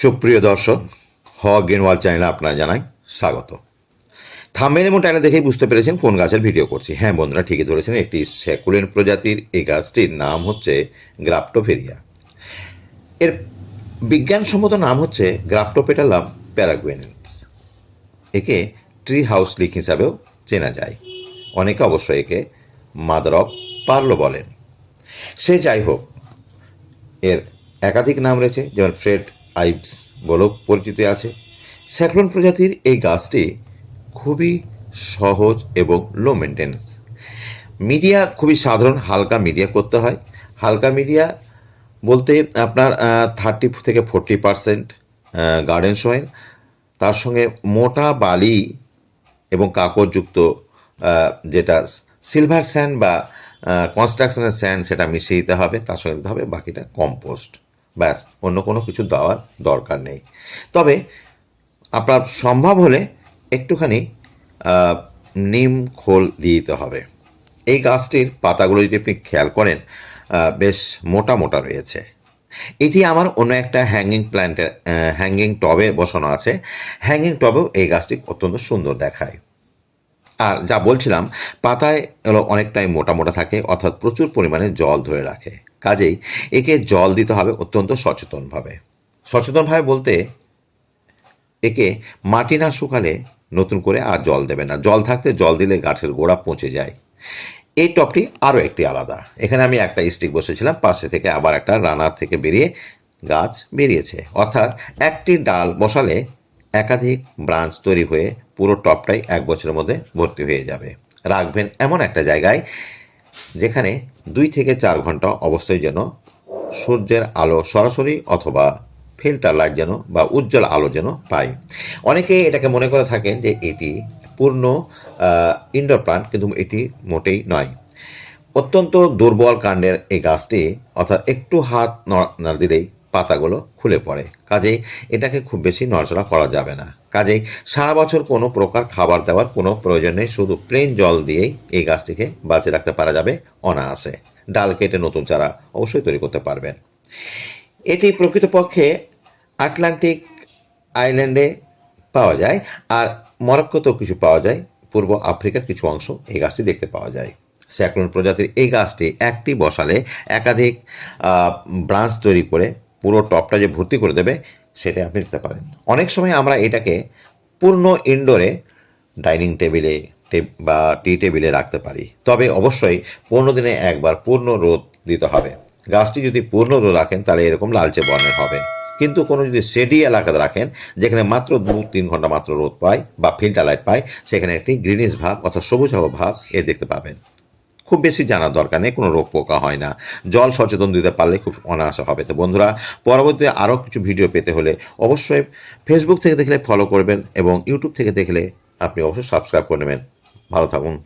সুপ্রিয় দর্শক হ গ্রিনওয়াল চ্যানেলে আপনারা জানাই স্বাগত। থাম্বেল এবং টাইলে দেখেই বুঝতে পেরেছেন কোন গাছের ভিডিও করছি। হ্যাঁ বন্ধুরা, ঠিকই ধরেছেন, একটি স্যাকুলেন প্রজাতির এই গাছটির নাম হচ্ছে গ্রাপ্টোফেরিয়া। এর বিজ্ঞানসম্মত নাম হচ্ছে গ্রাপ্টোপেটালাম প্যারাগুয়েনেন্স। একে ট্রি হাউস লিক হিসাবেও চেনা যায়। অনেকে অবশ্য একে মাদার অফ পার্লো বলেন। সে যাই হোক, এর একাধিক নাম রয়েছে, যেমন ফ্রেড আইবস বলেও পরিচিত আছে। স্যাক্রন প্রজাতির এই গাছটি খুবই সহজ এবং লো মেনটেন্স মিডিয়া খুবই সাধারণ হালকা মিডিয়া করতে হয়। হালকা মিডিয়া বলতে আপনার থার্টি থেকে ফোরটি পারসেন্ট গার্ডেন সয়েল তার সঙ্গে মোটা বালি এবং কাকড়যুক্ত আহ, যেটা সিলভার স্যান্ড বা কনস্ট্রাকশনের স্যান্ড সেটা মিশিয়ে দিতে হবে। তার সঙ্গে দিতে হবে বাকিটা কম্পোস্ট ব্যাস, অন্য কোনো কিছু দেওয়ার দরকার নেই। তবে আপনার সম্ভব হলে একটুখানি নিম খোল দিয়ে দিতে হবে। এই গাছটির পাতাগুলো যদি আপনি খেয়াল করেন বেশ মোটা মোটা রয়েছে। এটি আমার অন্য একটা হ্যাঙ্গিং প্ল্যান্টের হ্যাঙ্গিং টবে বসানো আছে। হ্যাঙ্গিং টবেও এই গাছটি অত্যন্ত সুন্দর দেখায়। আর যা বলছিলাম, পাতায় অনেকটাই মোটা মোটা থাকে, অর্থাৎ প্রচুর পরিমাণে জল ধরে রাখে। কাজেই একে জল দিতে হবে অত্যন্ত সচেতনভাবে। সচেতনভাবে বলতে একে মাটি না শুকালে নতুন করে আর জল দেবে না। জল থাকতে জল দিলে গাছের গোড়া পচে যায়। এই টপটি আরও একটি আলাদা। এখানে আমি একটা স্টিক বসেছিলাম, পাশে থেকে আবার একটা রানার থেকে বেরিয়ে গাছ বেরিয়েছে। অর্থাৎ একটি ডাল বসালে একাধিক ব্রাঞ্চ তৈরি হয়ে পুরো টপটাই এক বছরের মধ্যে ভর্তি হয়ে যাবে। রাখবেন এমন একটা জায়গায় যেখানে দুই থেকে চার ঘণ্টা অবস্থায় যেন সূর্যের আলো সরাসরি অথবা ফিল্টার লাইট যেন বা উজ্জ্বল আলো যেন পাই অনেকে এটাকে মনে করে থাকেন যে এটি পূর্ণ ইনডোর প্লান্ট কিন্তু এটি মোটেই নয়। অত্যন্ত দুর্বল কাণ্ডের এই গাছটি অর্থাৎ একটু হাত দিলেই পাতাগুলো খুলে পড়ে। কাজেই এটাকে খুব বেশি নড়চড়া করা যাবে না। কাজেই সারা বছর কোনো প্রকার খাবার দেওয়ার কোনো প্রয়োজন নেই, শুধু প্লেন জল দিয়েই এই গাছটিকে বাঁচিয়ে রাখতে পারা যাবে অনায়াসে। ডাল কেটে নতুন চারা অবশ্যই তৈরি করতে পারবেন। এটি প্রকৃতপক্ষে আটলান্টিক আইল্যান্ডে পাওয়া যায় আর মরক্কোতেও কিছু পাওয়া যায়। পূর্ব আফ্রিকার কিছু অংশ এই গাছটি দেখতে পাওয়া যায়। স্যাক্রন প্রজাতির এই গাছটি একটি বসালে একাধিক ব্রাঞ্চ তৈরি করে পুরো টপটা যে ভর্তি করে দেবে, সেটা আপনি দিতে পারেন। অনেক সময় আমরা এটাকে পূর্ণ ইনডোরে ডাইনিং টেবিলে বা টি টেবিলে রাখতে পারি। তবে অবশ্যই পনেরো দিনে একবার পূর্ণ রোদ দিতে হবে। গাছটি যদি পূর্ণ রোদ রাখেন, তাহলে এরকম লালচে বর্ণের হবে। কিন্তু কোনো যদি সেডি এলাকাতে রাখেন, যেখানে মাত্র দু তিন ঘণ্টা মাত্র রোদ পায় বা ফিল্টার লাইট পায়, সেখানে একটি গ্রিনিশ ভাব অর্থাৎ সবুজ ভাব এ দেখতে পাবেন। খুব বেশি জানার দরকার নেই, কোনো রোগ পোকা হয় না। জল সচেতন দিতে পারলে খুব অনায়াসে হবে। তো বন্ধুরা, পরবর্তীতে আরও কিছু ভিডিও পেতে হলে অবশ্যই ফেসবুক থেকে দেখলে ফলো করবেন এবং ইউটিউব থেকে দেখলে আপনি অবশ্যই সাবস্ক্রাইব করে নেবেন। ভালো থাকুন।